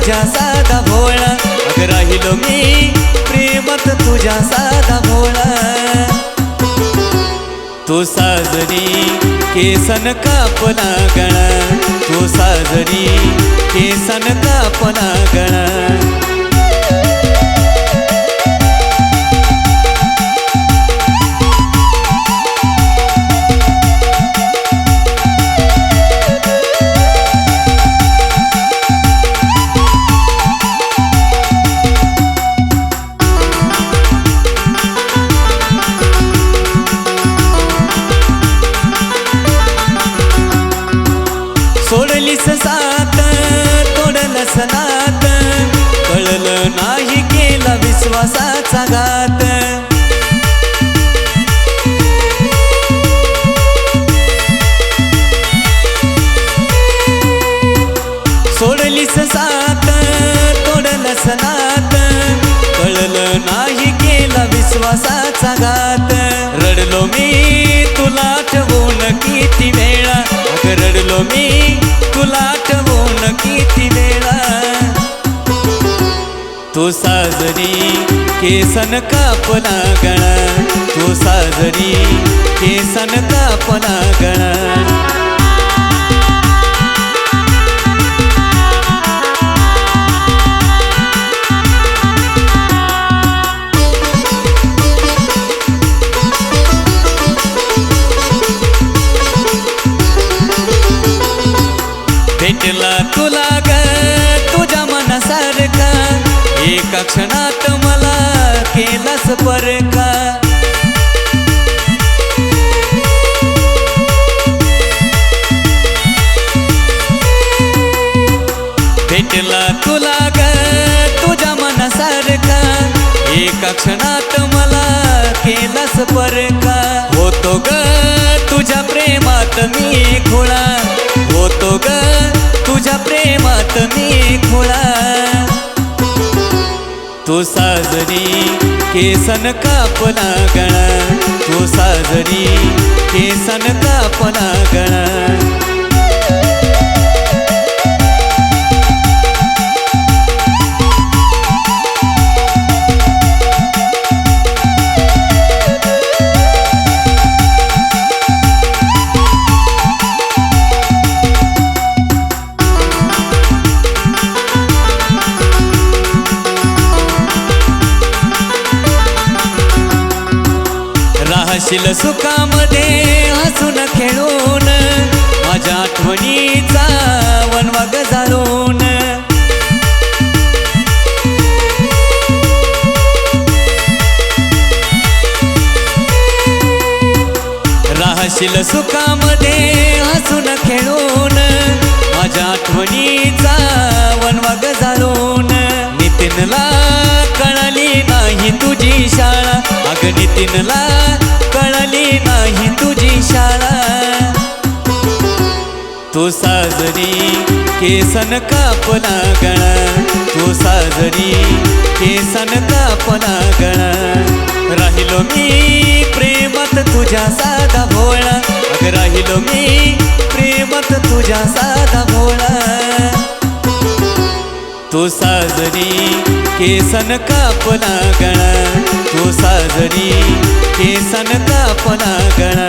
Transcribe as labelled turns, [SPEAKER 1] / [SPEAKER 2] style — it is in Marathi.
[SPEAKER 1] तुझ्या साधा भोळा. अग राहिलो मी प्रेमत तुझ्या साधा भोळा. तू साजरी केसन कापना गणा तू साजरी केसन कापना गणा विश्वासाचा घात. सोडलीस सात तोडल सनात कळलं नाही केला विश्वासाचा घात. रडलो मी तुला आठवून किती वेळा. रडलो मी तुला आठवून किती वेळा. तो साजरी केसन कापना गणा. तो साजरी केसन कापना गणा. एका क्षणात मला केलास परका. भेटला तुला ग तुझ्या मनासारखा. एका क्षणात मला केलास परका. होतो ग तुझ्या प्रेमात मी खुळा. होतो ग तो साजरी केसन कापना गळा तो साजरी केसन कापना गळा राहशील सुखामध्ये हसून खेळून माझ्या आठवणीचा वनवाग जाळून. राहशील सुखामध्ये हसून खेळून माझ्या आठवणीचा वनवाग जाळून. नितीनला कळली नाही तुझी शाळा अग नितीनला कळली नाही तुझी शाळा. तू साजरी केसन कापना गळा तू साजरी केसन कापना गळा राहिलो मी प्रेमत तुझ्या साधा भोळा. अग राहिलो मी प्रेमत तुझ्या साधा भोळा. तू साजरी केसन कापना गळा तू